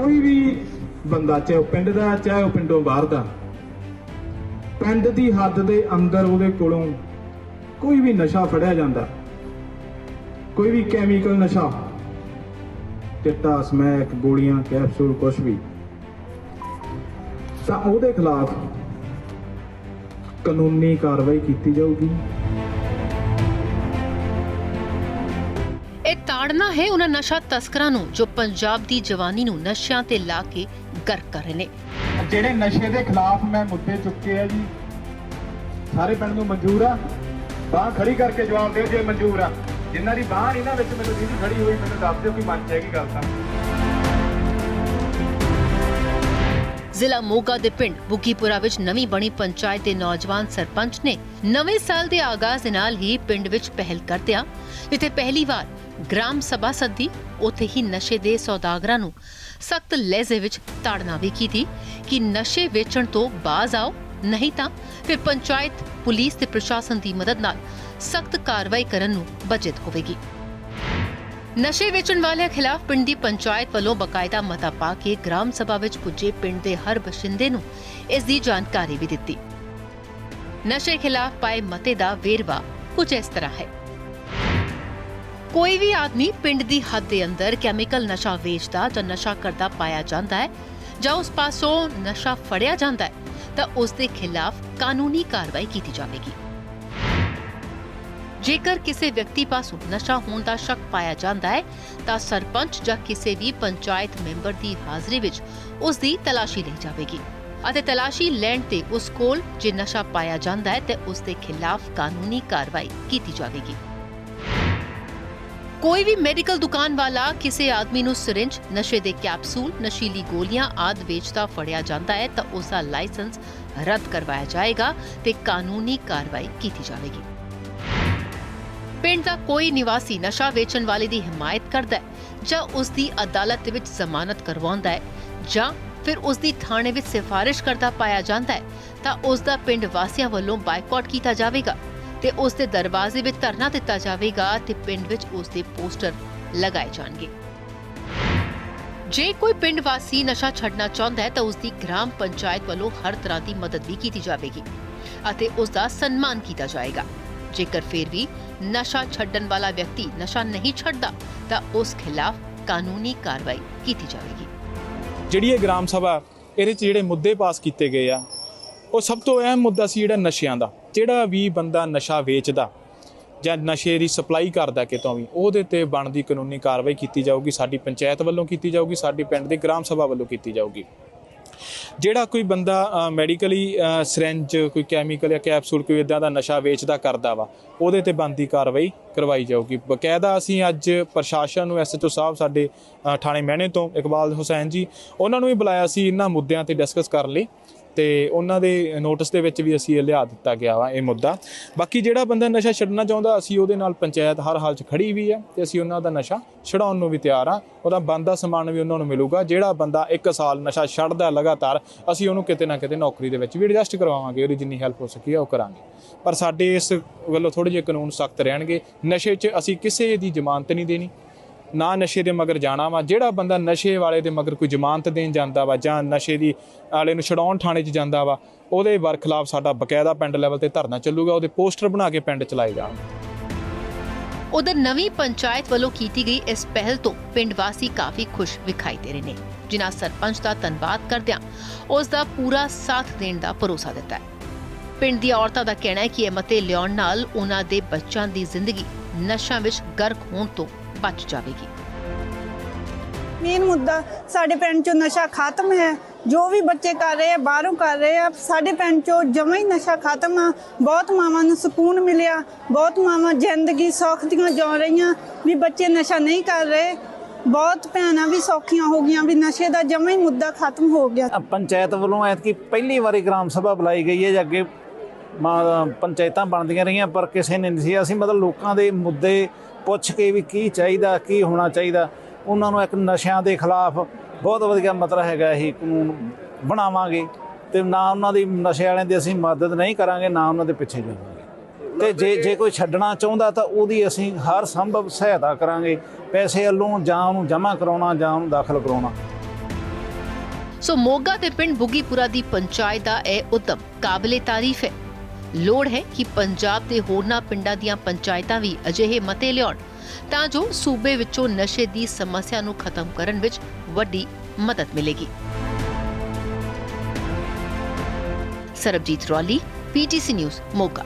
ਕੋਈ ਵੀ ਬੰਦਾ, ਚਾਹੇ ਉਹ ਪਿੰਡ ਦਾ, ਚਾਹੇ ਉਹ ਪਿੰਡੋਂ ਬਾਹਰ ਦਾ, ਪਿੰਡ ਦੀ ਹੱਦ ਦੇ ਅੰਦਰ ਉਹਦੇ ਕੋਲੋਂ ਕੋਈ ਵੀ ਨਸ਼ਾ ਫੜਿਆ ਜਾਂਦਾ। ਕੋਈ ਵੀ ਕੈਮੀਕਲ ਨਸ਼ਾ। ਚਿੱਟਾ, ਸਮੈਕ, ਗੋਲੀਆਂ ਕੈਪਸੂਲ ਕੁਝ ਵੀ। ਤਾਂ ਉਹਦੇ ਖਿਲਾਫ ਕਾਨੂੰਨੀ ਕਾਰਵਾਈ ਕੀਤੀ ਜਾਊਗੀ। ਇਹ ਤਾੜਨਾ ਹੈ ਉਹਨਾਂ ਨਸ਼ਾ ਤਸਕਰਾਂ ਨੂੰ ਜੋ ਪੰਜਾਬ ਦੀ ਜਵਾਨੀ ਨੂੰ ਨਸ਼ਿਆਂ ਤੇ ਲਾ ਕੇ ਗਰਕ ਕਰ ਰਹੇ ਨੇ। ਜਿਹੜੇ ਨਸ਼ੇ ਦੇ ਖਿਲਾਫ ਮੈਂ ਮੁੱਦੇ ਚੁੱਕੇ ਆ ਜੀ ਸਾਰੇ ਪਿੰਡ ਨੂੰ ਮਨਜ਼ੂਰ ਆ। ਬਾਹ ਖੜੀ ਕਰਕੇ ਜਵਾਬ ਦਿਓ ਜੇ ਮਨਜ਼ੂਰ ਆ। ਜਿਨ੍ਹਾਂ ਦੀ ਬਾਹ ਇਹਨਾਂ ਵਿੱਚ ਮੈਨੂੰ ਦੀਦੀ ਖੜੀ ਹੋਈ ਮੈਨੂੰ ਦੱਸ ਦਿਓ ਕਿ ਮੰਨ ਜਾਏਗੀ ਗੱਲ ਤਾਂ। ਜ਼ਿਲ੍ਹਾ ਮੋਗਾ ਦੇ ਪਿੰਡ ਬੁੱਗੀਪੁਰਾ ਵਿੱਚ ਨਵੀਂ ਬਣੀ ਪੰਚਾਇਤ ਦੇ ਨੌਜਵਾਨ ਸਰਪੰਚ ਨੇ ਨਵੇਂ ਸਾਲ ਦੇ ਆਗਾਜ਼ ਦੇ ਨਾਲ ਹੀ ਪਿੰਡ ਵਿੱਚ ਪਹਿਲ ਕਰਦਿਆਂ ਜਿੱਥੇ ਪਹਿਲੀ ਵਾਰ ਗ੍ਰਾਮ ਸਭਾ ਸੱਦੀ, ਉੱਥੇ ਹੀ ਨਸ਼ੇ ਦੇ ਸੌਦਾਗਰਾਂ ਨੂੰ ਸਖਤ ਲਹਿਜ਼ੇ ਵਿੱਚ ਤਾੜਨਾ ਵੀ ਕੀਤੀ ਕਿ ਨਸ਼ੇ ਵੇਚਣ ਤੋਂ ਬਾਜ਼ ਆਓ, ਨਹੀਂ ਤਾਂ ਫਿਰ ਪੰਚਾਇਤ, ਪੁਲਿਸ ਤੇ ਪ੍ਰਸ਼ਾਸਨ ਦੀ ਮਦਦ ਨਾਲ ਸਖਤ ਕਾਰਵਾਈ ਕਰਨ ਨੂੰ ਬਚਤ ਹੋਵੇਗੀ। ਨਸ਼ੇ ਵੇਚਣ ਵਾਲਿਆਂ ਖਿਲਾਫ ਪਿੰਡ ਦੀ ਪੰਚਾਇਤ ਵੱਲੋਂ ਬਕਾਇਦਾ ਮਤਾ ਪਾ ਕੇ ਗ੍ਰਾਮ ਸਭਾ ਵਿੱਚ ਪੁੱਜੇ ਪਿੰਡ ਦੇ ਹਰ ਬਸ਼ਿੰਦੇ ਨੂੰ ਇਸ ਦੀ ਜਾਣਕਾਰੀ ਵੀ ਦਿੱਤੀ। ਨਸ਼ੇ ਖਿਲਾਫ ਪਾਏ ਮਤੇ ਦਾ ਵੇਰਵਾ ਕੁਝ ਇਸ ਤਰ੍ਹਾਂ ਹੈ। ਕੋਈ ਵੀ ਆਦਮੀ ਪਿੰਡ ਦੀ ਹੱਦ ਦੇ ਅੰਦਰ ਕੈਮੀਕਲ ਨਸ਼ਾ ਵੇਚਦਾ ਜਾਂ ਨਸ਼ਾ ਕਰਦਾ ਪਾਇਆ ਜਾਂਦਾ ਹੈ ਜਾਂ ਉਸ ਪਾਸੋਂ ਨਸ਼ਾ ਫੜਿਆ ਜਾਂਦਾ ਹੈ, ਤਾਂ ਉਸ ਦੇ ਖਿਲਾਫ ਕਾਨੂੰਨੀ ਕਾਰਵਾਈ ਕੀਤੀ ਜਾਵੇਗੀ। ਜੇਕਰ ਕਿਸੇ ਵਿਅਕਤੀ ਪਾਸੋਂ ਨਸ਼ਾ ਹੋਣ ਦਾ ਸ਼ੱਕ ਪਾਇਆ ਜਾਂਦਾ ਹੈ, ਤਾਂ ਸਰਪੰਚ ਜਾਂ ਕਿਸੇ ਵੀ ਪੰਚਾਇਤ ਮੈਂਬਰ ਦੀ ਹਾਜ਼ਰੀ ਵਿੱਚ ਉਸ ਦੀ ਤਲਾਸ਼ੀ ਲਈ ਜਾਵੇਗੀ ਅਤੇ ਤਲਾਸ਼ੀ ਲੈਣ ਤੇ ਉਸ ਕੋਲ ਜੇ ਨਸ਼ਾ ਪਾਇਆ ਜਾਂਦਾ ਹੈ, ਤੇ ਉਸ ਦੇ ਖਿਲਾਫ ਕਾਨੂੰਨੀ ਕਾਰਵਾਈ ਕੀਤੀ ਜਾਵੇਗੀ। ਕੋਈ ਵੀ ਮੈਡੀਕਲ ਦੁਕਾਨ ਵਾਲਾ ਕਿਸੇ ਆਦਮੀ ਨੂੰ ਸਿਰਿੰਜ ਨਸ਼ੇ ਦੇ ਕੈਪਸੂਲ ਨਸ਼ੀਲੀ ਗੋਲੀਆਂ ਆਦਿ ਵੇਚਦਾ ਫੜਿਆ ਜਾਂਦਾ ਹੈ ਤਾਂ ਉਸ ਦਾ ਲਾਇਸੈਂਸ ਰੱਦ ਕਰਵਾਇਆ ਜਾਏਗਾ ਤੇ ਕਾਨੂੰਨੀ ਕਾਰਵਾਈ ਕੀਤੀ ਜਾਵੇਗੀ। ਪਿੰਡ ਦਾ ਕੋਈ ਨਿਵਾਸੀ ਨਸ਼ਾ ਵੇਚਣ ਵਾਲੇ ਦੀ ਹਮਾਇਤ ਕਰਦਾ ਹੈ ਜਾਂ ਉਸ ਦੀ ਅਦਾਲਤ ਵਿੱਚ ਜ਼ਮਾਨਤ ਕਰਵਾਉਂਦਾ ਹੈ ਜਾਂ ਫਿਰ ਉਸ ਦੀ ਥਾਣੇ ਵਿੱਚ ਸਿਫਾਰਿਸ਼ ਕਰਦਾ ਪਾਇਆ ਜਾਂਦਾ ਹੈ ਤਾਂ ਉਸ ਦਾ ਪਿੰਡ ਵਾਸੀਆਂ ਵੱਲੋਂ ਬਾਈਕਾਟ ਕੀਤਾ ਜਾਵੇਗਾ। ਤੇ ਉਸ ਦੇ ਦਰਵਾਜ਼ੇ ਵਿੱਚ ਧਰਨਾ ਦਿੱਤਾ ਜਾਵੇਗਾ ਤੇ ਪਿੰਡ ਵਿੱਚ ਉਸ ਦੇ ਪੋਸਟਰ ਲਗਾਏ ਜਾਣਗੇ। ਜੇ ਕੋਈ ਪਿੰਡ ਵਾਸੀ ਨਸ਼ਾ ਛੱਡਣਾ ਚਾਹੁੰਦਾ ਹੈ ਤਾਂ ਉਸ ਦੀ ਗ੍ਰਾਮ ਪੰਚਾਇਤ ਵੱਲੋਂ ਹਰ ਤਰ੍ਹਾਂ ਦੀ ਮਦਦ ਵੀ ਕੀਤੀ ਜਾਵੇਗੀ ਅਤੇ ਉਸ ਦਾ ਸਨਮਾਨ ਕੀਤਾ ਜਾਏਗਾ। ਜੇਕਰ ਫਿਰ ਵੀ ਨਸ਼ਾ ਛੱਡਣ ਵਾਲਾ ਵਿਅਕਤੀ ਨਸ਼ਾ ਨਹੀਂ ਛੱਡਦਾ, ਤਾਂ ਉਸ ਖਿਲਾਫ ਕਾਨੂੰਨੀ ਕਾਰਵਾਈ ਕੀਤੀ ਜਾਵੇਗੀ। ਜਿਹੜੀ ਇਹ ਗ੍ਰਾਮ ਸਭਾ, ਇਹਦੇ 'ਚ ਜਿਹੜੇ ਮੁੱਦੇ ਪਾਸ ਕੀਤੇ ਗਏ ਆ ਉਹ ਸਭ ਤੋਂ ਅਹਿਮ ਮੁੱਦਾ ਸੀ ਜਿਹੜਾ ਨਸ਼ਿਆਂ ਦਾ, ਜਿਹੜਾ ਵੀ ਬੰਦਾ ਨਸ਼ਾ ਵੇਚਦਾ ਜਾਂ ਨਸ਼ੇ ਦੀ ਸਪਲਾਈ ਕਰਦਾ ਕਿਤੋਂ ਵੀ, ਉਹਦੇ ਤੇ ਬਣਦੀ ਕਾਨੂੰਨੀ ਕਾਰਵਾਈ ਕੀਤੀ ਜਾਊਗੀ, ਸਾਡੀ ਪੰਚਾਇਤ ਵੱਲੋਂ ਕੀਤੀ ਜਾਊਗੀ, ਸਾਡੀ ਪਿੰਡ ਦੀ ਗ੍ਰਾਮ ਸਭਾ ਵੱਲੋਂ ਕੀਤੀ ਜਾਊਗੀ। ਜਿਹੜਾ ਕੋਈ ਬੰਦਾ ਮੈਡੀਕਲੀ ਸਿਰੰਜ, ਕੋਈ ਕੈਮੀਕਲ ਜਾਂ ਕੈਪਸੂਲ ਕੋਈ ਇਦਾਂ ਦਾ ਨਸ਼ਾ ਵੇਚਦਾ ਕਰਦਾ ਵਾ, ਉਹਦੇ ਤੇ ਬਣਦੀ ਕਾਰਵਾਈ ਕਰਵਾਈ ਜਾਊਗੀ। ਬਕਾਇਦਾ ਅਸੀਂ ਅੱਜ ਪ੍ਰਸ਼ਾਸਨ ਨੂੰ ਐਸਐਚਓ ਸਾਹਿਬ ਸਾਡੇ ਥਾਣੇ ਮਹਿਣੇ ਤੋਂ, ਇਕਬਾਲ ਹੁਸੈਨ ਜੀ, ਉਹਨਾਂ ਨੂੰ ਵੀ ਬੁਲਾਇਆ ਸੀ ਇਹਨਾਂ ਮੁੱਦਿਆਂ ਤੇ ਡਿਸਕਸ ਕਰਨ ਲਈ। ਤੇ ਉਹਨਾਂ ਦੇ ਨੋਟਿਸ ਦੇ ਵਿੱਚ ਵੀ ਅਸੀਂ ਇਹ ਲਿਆ ਦਿੱਤਾ ਗਿਆ ਵਾ ਇਹ ਮੁੱਦਾ। ਬਾਕੀ ਜਿਹੜਾ ਬੰਦਾ ਨਸ਼ਾ ਛੱਡਣਾ ਚਾਹੁੰਦਾ, ਅਸੀਂ ਉਹਦੇ ਨਾਲ ਪੰਚਾਇਤ ਹਰ ਹਾਲ 'ਚ ਖੜੀ ਵੀ ਹੈ ਤੇ ਅਸੀਂ ਉਹਨਾਂ ਦਾ ਨਸ਼ਾ ਛਡਾਉਣ ਨੂੰ ਵੀ ਤਿਆਰ ਆ ਉਹਦਾ ਬੰਦਾ ਸਮਾਨ ਵੀ ਉਹਨਾਂ ਨੂੰ ਮਿਲੂਗਾ। ਜਿਹੜਾ ਬੰਦਾ 1 ਸਾਲ ਨਸ਼ਾ ਛੱਡਦਾ ਲਗਾਤਾਰ, ਅਸੀਂ ਉਹਨੂੰ ਕਿਤੇ ਨਾ ਕਿਤੇ ਨੌਕਰੀ ਦੇ ਵਿੱਚ ਵੀ ਐਡਜਸਟ ਕਰਵਾਵਾਂਗੇ, ਉਹਦੀ ਜਿੰਨੀ ਹੈਲਪ ਹੋ ਸਕੀ ਆ ਉਹ ਕਰਾਂਗੇ। ਪਰ ਸਾਡੇ ਇਸ ਵੱਲੋਂ ਥੋੜੇ ਜਿਹੇ ਕਾਨੂੰਨ ਸਖਤ ਰਹਿਣਗੇ। ਨਸ਼ੇ 'ਚ ਅਸੀਂ ਕਿਸੇ ਦੀ ਜ਼ਮਾਨਤ ਨਹੀਂ ਦੇਣੀ। ਨਾ ਨਸ਼ੇ ਦੇ ਮਗਰ ਜਾਣਾ ਵਾ। ਜਿਹੜਾ ਬੰਦਾ ਨਸ਼ੇ ਵਾਲੇ ਦੇ ਮਗਰ ਕੋਈ ਜ਼ਮਾਨਤ ਦੇਣ ਜਾਂਦਾ ਵਾ ਜਾਂ ਨਸ਼ੇ ਦੀ ਵਾਲੇ ਨੂੰ ਛਡਾਉਣ ਥਾਣੇ 'ਚ ਜਾਂਦਾ ਵਾ, ਉਹਦੇ ਵਰ ਖਿਲਾਫ ਸਾਡਾ ਬਕਾਇਦਾ ਪਿੰਡ ਲੈਵਲ ਤੇ ਧਰਨਾ ਚੱਲੂਗਾ, ਉਹਦੇ ਪੋਸਟਰ ਬਣਾ ਕੇ ਪਿੰਡ ਚਲਾਏ ਜਾਣਗੇ ਉਧਰ ਨਵੀਂ ਪੰਚਾਇਤ ਵੱਲੋਂ ਕੀਤੀ ਗਈ ਇਸ ਪਹਿਲ ਤੋਂ ਪਿੰਡ ਵਾਸੀ ਕਾਫੀ ਖੁਸ਼ ਵਿਖਾਈ ਦੇ ਰਹੇ ਨੇ, ਜਿਨ੍ਹਾਂ ਸਰਪੰਚ ਦਾ ਧੰਨਵਾਦ ਕਰਦਿਆਂ ਉਸ ਦਾ ਪੂਰਾ ਸਾਥ ਦੇਣ ਦਾ ਭਰੋਸਾ ਦਿੱਤਾ ਹੈ। ਪਿੰਡ ਦੀਆਂ ਔਰਤਾਂ ਦਾ ਕਹਿਣਾ ਹੈ ਕਿ ਇਹ ਮਤੇ ਲਿਆਉਣ ਨਾਲ ਉਹਨਾਂ ਦੇ ਬੱਚਿਆਂ ਦੀ ਜ਼ਿੰਦਗੀ ਨਸ਼ਿਆਂ ਵਿੱਚ ਗਰਕ ਹੋਣ ਤੋਂ ਬਚ ਜਾਵੇਗੀ। ਮੇਨ ਮੁੱਦਾ ਸਾਡੇ ਪਿੰਡ ਚੋਂ ਨਸ਼ਾ ਖਤਮ ਹੈ। ਜੋ ਵੀ ਬੱਚੇ ਕਰ ਰਹੇ ਆ ਬਾਹਰੋਂ ਕਰ ਰਹੇ ਆ ਸਾਡੇ ਪਿੰਡ ਚੋਂ ਜਮਾਂ ਹੀ ਨਸ਼ਾ ਖਤਮ ਆ। ਬਹੁਤ ਮਾਵਾਂ ਨੂੰ ਸਕੂਨ ਮਿਲਿਆ। ਬਹੁਤ ਮਾਵਾਂ ਜ਼ਿੰਦਗੀ ਸੌਖ ਦੀਆਂ ਜਿਉ ਰਹੀਆਂ ਵੀ ਬੱਚੇ ਨਸ਼ਾ ਨਹੀਂ ਕਰ ਰਹੇ। ਬਹੁਤ ਭੈਣਾਂ ਵੀ ਸੌਖੀਆਂ ਹੋ ਗਈਆਂ ਵੀ ਨਸ਼ੇ ਦਾ ਜਮਾਂ ਹੀ ਮੁੱਦਾ ਖਤਮ ਹੋ ਗਿਆ। ਪੰਚਾਇਤ ਵੱਲੋਂ ਐਤਕੀ ਪਹਿਲੀ ਵਾਰੀ ਗ੍ਰਾਮ ਸਭਾ ਬੁਲਾਈ ਗਈ ਹੈ ਜਾਂ ਅੱਗੇ ਪੰਚਾਇਤਾਂ ਬਣਦੀਆਂ ਰਹੀਆਂ, ਪਰ ਕਿਸੇ ਨੇ ਨਹੀਂ ਸੀ। ਅਸੀਂ ਮਤਲਬ ਲੋਕਾਂ ਦੇ ਮੁੱਦੇ ਪੁੱਛ ਕੇ ਵੀ ਕੀ ਚਾਹੀਦਾ, ਕੀ ਹੋਣਾ ਚਾਹੀਦਾ, ਉਹਨਾਂ ਨੂੰ ਇੱਕ ਨਸ਼ਿਆਂ ਦੇ ਖਿਲਾਫ ਬਹੁਤ ਵਧੀਆ ਮਤਲਬ ਹੈਗਾ ਇਹ ਕਾਨੂੰਨ ਬਣਾਵਾਂਗੇ ਤੇ ਨਾ ਉਹਨਾਂ ਦੀ ਨਸ਼ੇ ਵਾਲਿਆਂ ਦੀ ਅਸੀਂ ਮਦਦ ਨਹੀਂ ਕਰਾਂਗੇ, ਨਾ ਉਹਨਾਂ ਦੇ ਪਿੱਛੇ ਜਾਵਾਂਗੇ। ਤੇ ਜੇ ਜੇ ਕੋਈ ਛੱਡਣਾ ਚਾਹੁੰਦਾ ਤਾਂ ਉਹਦੀ ਅਸੀਂ ਹਰ ਸੰਭਵ ਸਹਾਇਤਾ ਕਰਾਂਗੇ, ਪੈਸੇ ਵੱਲੋਂ ਜਾਂ ਉਹਨੂੰ ਜਮ੍ਹਾਂ ਕਰਾਉਣਾ ਜਾਂ ਉਹਨੂੰ ਦਾਖਲ ਕਰਾਉਣਾ। ਸੋ ਮੋਗਾ ਦੇ ਪਿੰਡ ਬੁੱਗੀਪੁਰਾ ਦੀ ਪੰਚਾਇਤ ਦਾ ਇਹ ਉਦਮ ਕਾਬਲੇ ਤਾਰੀਫ ਹੈ। ਲੋੜ ਹੈ ਕਿ ਪੰਜਾਬ ਦੇ ਹੋਰਨਾਂ ਪਿੰਡਾਂ ਦੀਆਂ ਪੰਚਾਇਤਾਂ ਵੀ ਅਜਿਹੇ ਮਤੇ ਲਿਆਉਣ, ਤਾਂ ਜੋ ਸੂਬੇ ਵਿੱਚੋਂ ਨਸ਼ੇ ਦੀ ਸਮੱਸਿਆ ਨੂੰ ਖਤਮ ਕਰਨ ਵਿੱਚ ਵੱਡੀ ਮਦਦ ਮਿਲੇਗੀ। Sarabjit Rauli PTC news, Moga.